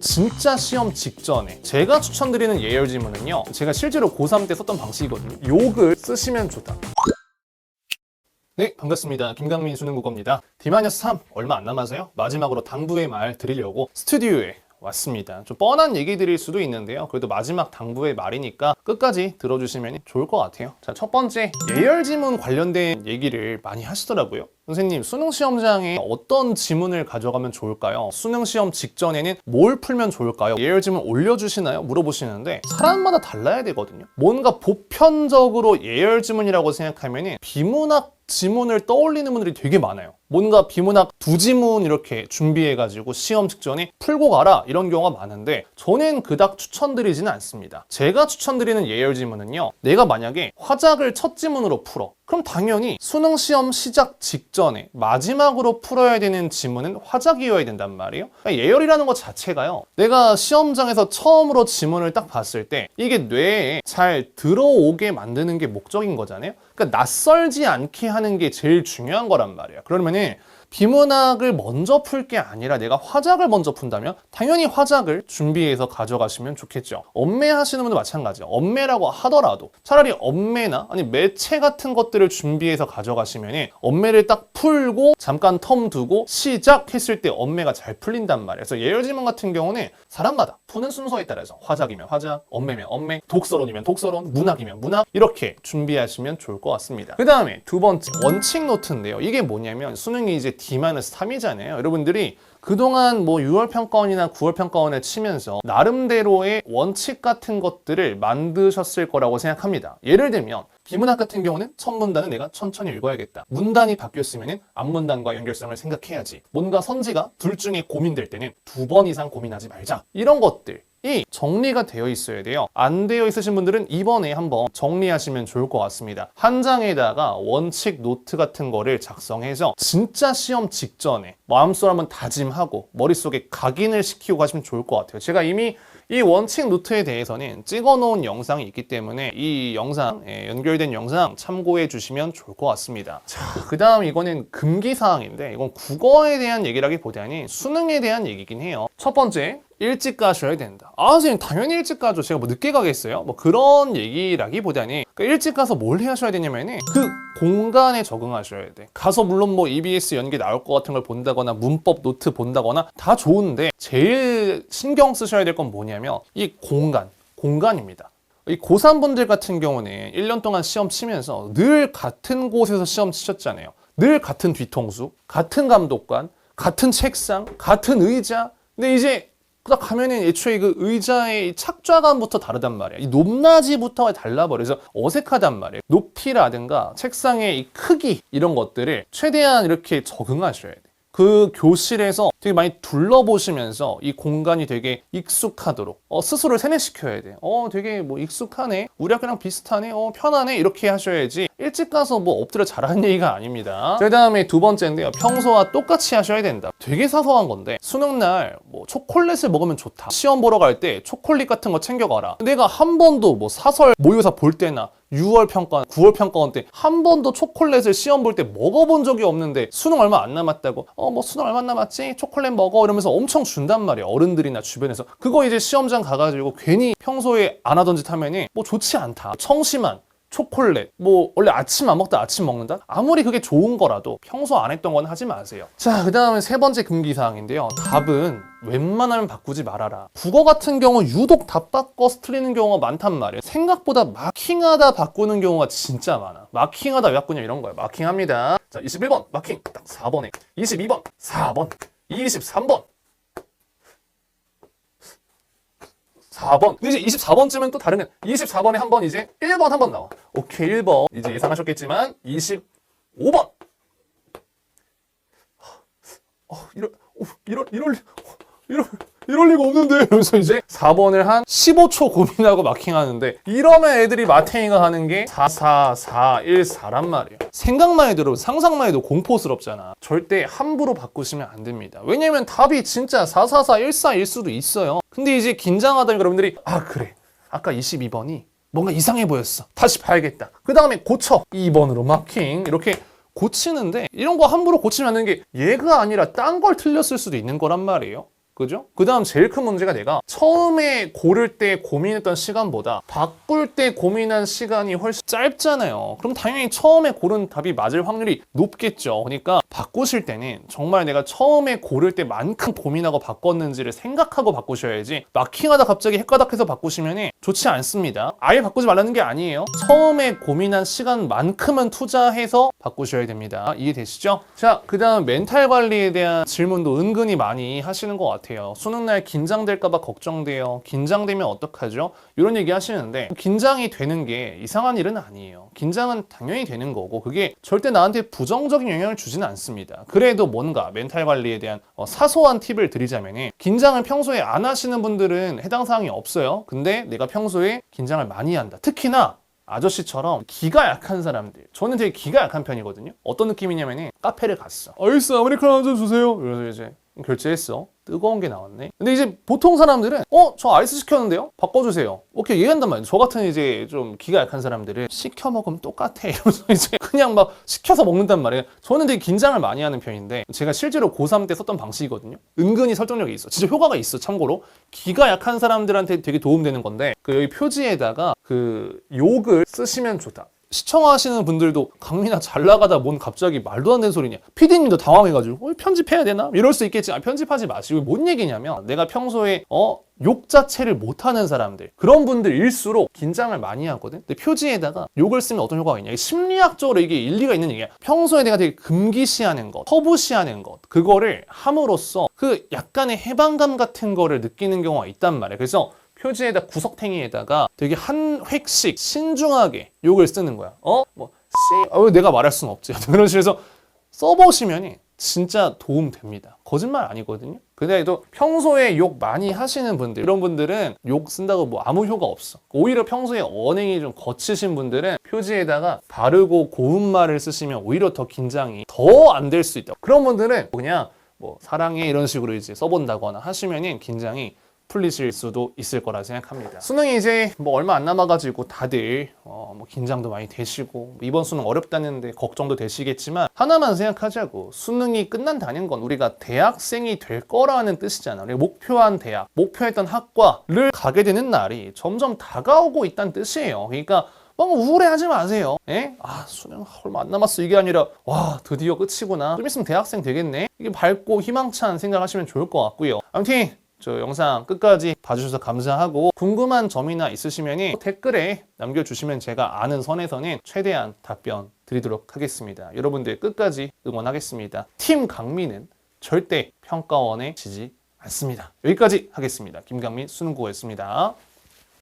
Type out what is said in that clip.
진짜 시험 직전에 제가 추천드리는 예열 지문은요. 제가 실제로 고3 때 썼던 방식이거든요. 욕을 쓰시면 좋다. 네, 반갑습니다. 김강민 수능국어입니다. D-3 얼마 안 남아서요. 마지막으로 당부의 말 드리려고 스튜디오에 왔습니다. 좀 뻔한 얘기 드릴 수도 있는데요. 그래도 마지막 당부의 말이니까 끝까지 들어주시면 좋을 것 같아요. 자, 첫 번째, 예열 지문 관련된 얘기를 많이 하시더라고요. 선생님, 수능 시험장에 어떤 지문을 가져가면 좋을까요? 수능 시험 직전에는 뭘 풀면 좋을까요? 예열 지문 올려주시나요? 물어보시는데 사람마다 달라야 되거든요. 뭔가 보편적으로 예열 지문이라고 생각하면 비문학 지문을 떠올리는 분들이 되게 많아요. 뭔가 비문학 두 지문 이렇게 준비해가지고 시험 직전에 풀고 가라 이런 경우가 많은데 저는 그닥 추천드리지는 않습니다. 제가 추천드리는 예열 지문은요. 내가 만약에 화작을 첫 지문으로 풀어. 그럼 당연히 수능 시험 시작 직전에 마지막으로 풀어야 되는 지문은 화작이어야 된단 말이에요. 그러니까 예열이라는 것 자체가요. 내가 시험장에서 처음으로 지문을 딱 봤을 때 이게 뇌에 잘 들어오게 만드는 게 목적인 거잖아요. 그러니까 낯설지 않게 하는 게 제일 중요한 거란 말이에요. 그러면은 비문학을 먼저 풀 게 아니라 내가 화작을 먼저 푼다면 당연히 화작을 준비해서 가져가시면 좋겠죠. 엄매 하시는 분도 마찬가지예요. 엄매라고 하더라도 차라리 엄매나 아니 매체 같은 것들을 준비해서 가져가시면 엄매를 딱 풀고 잠깐 텀 두고 시작했을 때 엄매가 잘 풀린단 말이에요. 그래서 예열지문 같은 경우는 사람마다 푸는 순서에 따라서 화작이면 화작, 엄매면 엄매, 독서론이면 독서론, 문학이면 문학 이렇게 준비하시면 좋을 것 같습니다. 그 다음에 두 번째 원칙 노트인데요. 이게 뭐냐면 수능이 이제 D-3이잖아요. 여러분들이 그동안 뭐 6월 평가원이나 9월 평가원을 치면서 나름대로의 원칙 같은 것들을 만드셨을 거라고 생각합니다. 예를 들면 비문학 같은 경우는 첫 문단은 내가 천천히 읽어야겠다. 문단이 바뀌었으면 앞문단과 연결성을 생각해야지. 뭔가 선지가 둘 중에 고민될 때는 두 번 이상 고민하지 말자. 이런 것들. 이 정리가 되어 있어야 돼요. 안 되어 있으신 분들은 이번에 한번 정리하시면 좋을 것 같습니다. 한 장에다가 원칙 노트 같은 거를 작성해서 진짜 시험 직전에 마음속으로 한번 다짐하고 머릿속에 각인을 시키고 가시면 좋을 것 같아요. 제가 이미 이 원칙 노트에 대해서는 찍어 놓은 영상이 있기 때문에 이 영상, 예, 연결된 영상 참고해 주시면 좋을 것 같습니다. 자, 그 다음 이거는 금기 사항인데 이건 국어에 대한 얘기라기보다는 수능에 대한 얘기긴 해요. 첫 번째, 일찍 가셔야 된다. 아, 선생님, 당연히 일찍 가죠. 제가 뭐 늦게 가겠어요? 뭐 그런 얘기라기보다는 그러니까 일찍 가서 뭘 하셔야 되냐면은 그 공간에 적응하셔야 돼. 가서 물론 뭐 EBS 연계 나올 것 같은 걸 본다거나 문법 노트 본다거나 다 좋은데 제일 신경 쓰셔야 될 건 뭐냐면 이 공간, 공간입니다. 이 고3분들 같은 경우는 1년 동안 시험 치면서 늘 같은 곳에서 시험 치셨잖아요. 늘 같은 뒤통수, 같은 감독관, 같은 책상, 같은 의자. 근데 이제 딱 가면은 애초에 그 의자의 착좌감부터 다르단 말이야. 이 높낮이부터가 달라버려서 어색하단 말이에요. 높이라든가 책상의 이 크기 이런 것들을 최대한 이렇게 적응하셔야 돼. 그 교실에서 되게 많이 둘러보시면서 이 공간이 되게 익숙하도록 어, 스스로를 세뇌시켜야 돼. 어, 되게 뭐 익숙하네. 우리 학교랑 비슷하네. 어, 편하네. 이렇게 하셔야지 일찍 가서 뭐 엎드려 잘하는 얘기가 아닙니다. 그 다음에 두 번째인데요. 평소와 똑같이 하셔야 된다. 되게 사소한 건데 수능날 뭐 초콜릿을 먹으면 좋다. 시험 보러 갈 때 초콜릿 같은 거 챙겨가라. 내가 한 번도 뭐 사설 모의고사 볼 때나 6월 평가, 9월 평가원 때 한 번도 초콜릿을 시험 볼 때 먹어본 적이 없는데 수능 얼마 안 남았다고 어 뭐 수능 얼마 안 남았지? 초콜릿 먹어. 이러면서 엄청 준단 말이야 어른들이나 주변에서. 그거 이제 시험장 가가지고 괜히 평소에 안 하던 짓 하면은 뭐 좋지 않다. 청심한 초콜릿 뭐 원래 아침 안 먹다 아침 먹는다? 아무리 그게 좋은 거라도 평소 안 했던 건 하지 마세요. 자 그 다음에 세 번째 금기사항인데요. 답은 웬만하면 바꾸지 말아라. 국어 같은 경우 유독 답 바꿔서 틀리는 경우가 많단 말이에요. 생각보다 마킹하다 바꾸는 경우가 진짜 많아. 마킹하다 왜 바꾸냐 이런 거야 마킹합니다. 자 21번 마킹. 딱 4번에. 22번 4번. 23번 4번. 근데 이제 24번쯤은 또 다른 애. 24번에 한 번 이제 1번 한 번 나와. 오케이, 1번. 이제 예상하셨겠지만 25번. 어, 이럴, 어, 이럴, 이럴, 어, 이럴, 이럴 리가 없는데. 그래서 이제 4번을 한 15초 고민하고 마킹하는데 이러면 애들이 마탱이가 하는 게 4, 4, 4, 1, 4란 말이에요. 생각만 해도 상상만 해도 공포스럽잖아. 절대 함부로 바꾸시면 안 됩니다. 왜냐면 답이 진짜 4, 4, 4, 1, 4일 수도 있어요. 근데 이제 긴장하다니 여러분들이 아 그래 아까 22번이 뭔가 이상해 보였어 다시 봐야겠다 그 다음에 고쳐 2번으로 마킹 이렇게 고치는데 이런 거 함부로 고치면 안 되는 게 얘가 아니라 딴 걸 틀렸을 수도 있는 거란 말이에요 그죠? 그 다음 제일 큰 문제가 내가 처음에 고를 때 고민했던 시간보다 바꿀 때 고민한 시간이 훨씬 짧잖아요. 그럼 당연히 처음에 고른 답이 맞을 확률이 높겠죠. 그러니까 바꾸실 때는 정말 내가 처음에 고를 때만큼 고민하고 바꿨는지를 생각하고 바꾸셔야지 마킹하다 갑자기 헷가닥해서 바꾸시면 좋지 않습니다. 아예 바꾸지 말라는 게 아니에요. 처음에 고민한 시간만큼은 투자해서 바꾸셔야 됩니다. 이해되시죠? 자, 그 다음 멘탈 관리에 대한 질문도 은근히 많이 하시는 것 같아요. 수능날 긴장될까봐 걱정돼요. 긴장되면 어떡하죠? 이런 얘기 하시는데 긴장이 되는 게 이상한 일은 아니에요. 긴장은 당연히 되는 거고 그게 절대 나한테 부정적인 영향을 주지는 않습니다. 그래도 뭔가 멘탈 관리에 대한 어, 사소한 팁을 드리자면 긴장을 평소에 안 하시는 분들은 해당 사항이 없어요. 근데 내가 평소에 긴장을 많이 한다. 특히나 아저씨처럼 기가 약한 사람들. 저는 되게 기가 약한 편이거든요. 어떤 느낌이냐면은 카페를 갔어. 아이스 아메리카노 한 잔 주세요. 그래서 이제 결제했어. 뜨거운 게 나왔네. 근데 이제 보통 사람들은 어, 저 아이스 시켰는데요? 바꿔주세요. 오케이, 이해한단 말이에요. 저 같은 이제 좀 기가 약한 사람들은 시켜 먹으면 똑같아. 이러면서 이제 그냥 막 시켜서 먹는단 말이에요. 저는 되게 긴장을 많이 하는 편인데 제가 실제로 고3 때 썼던 방식이거든요. 은근히 설득력이 있어. 진짜 효과가 있어, 참고로. 기가 약한 사람들한테 되게 도움되는 건데 그 여기 표지에다가 그 욕을 쓰시면 좋다. 시청하시는 분들도 강민아 잘 나가다 뭔 갑자기 말도 안 되는 소리냐? 피디님도 당황해가지고 어, 편집해야 되나? 이럴 수 있겠지. 아, 편집하지 마시고 뭔 얘기냐면 내가 평소에 어 욕 자체를 못하는 사람들 그런 분들일수록 긴장을 많이 하거든? 근데 표지에다가 욕을 쓰면 어떤 효과가 있냐? 심리학적으로 이게 일리가 있는 얘기야. 평소에 내가 되게 금기시하는 것 터부시하는 것 그거를 함으로써 그 약간의 해방감 같은 거를 느끼는 경우가 있단 말이야. 그래서 표지에다 구석탱이에다가 되게 한 획씩 신중하게 욕을 쓰는 거야. 어? 뭐, 씨, 어, 내가 말할 수는 없지. 그런 식으로 해서 써보시면 진짜 도움 됩니다. 거짓말 아니거든요. 근데 또 평소에 욕 많이 하시는 분들, 이런 분들은 욕 쓴다고 뭐 아무 효과 없어. 오히려 평소에 언행이 좀 거치신 분들은 표지에다가 바르고 고운 말을 쓰시면 오히려 더 긴장이 더 안 될 수 있다. 그런 분들은 그냥 뭐 사랑해 이런 식으로 이제 써본다거나 하시면은 긴장이 풀리실 수도 있을 거라 생각합니다. 수능이 이제 뭐 얼마 안 남아가지고 다들 어, 뭐 긴장도 많이 되시고 이번 수능 어렵다는데 걱정도 되시겠지만 하나만 생각하자고 수능이 끝난다는 건 우리가 대학생이 될 거라는 뜻이잖아. 우리가 목표한 대학, 목표했던 학과를 가게 되는 날이 점점 다가오고 있다는 뜻이에요. 그러니까 너무 우울해하지 마세요. 예? 아 수능 얼마 안 남았어 이게 아니라 와 드디어 끝이구나. 좀 있으면 대학생 되겠네. 이게 밝고 희망찬 생각하시면 좋을 것 같고요. 아무튼 저 영상 끝까지 봐주셔서 감사하고 궁금한 점이나 있으시면 댓글에 남겨주시면 제가 아는 선에서는 최대한 답변 드리도록 하겠습니다. 여러분들 끝까지 응원하겠습니다. 팀 강민은 절대 평가원에 지지 않습니다. 여기까지 하겠습니다. 김강민 수능고였습니다.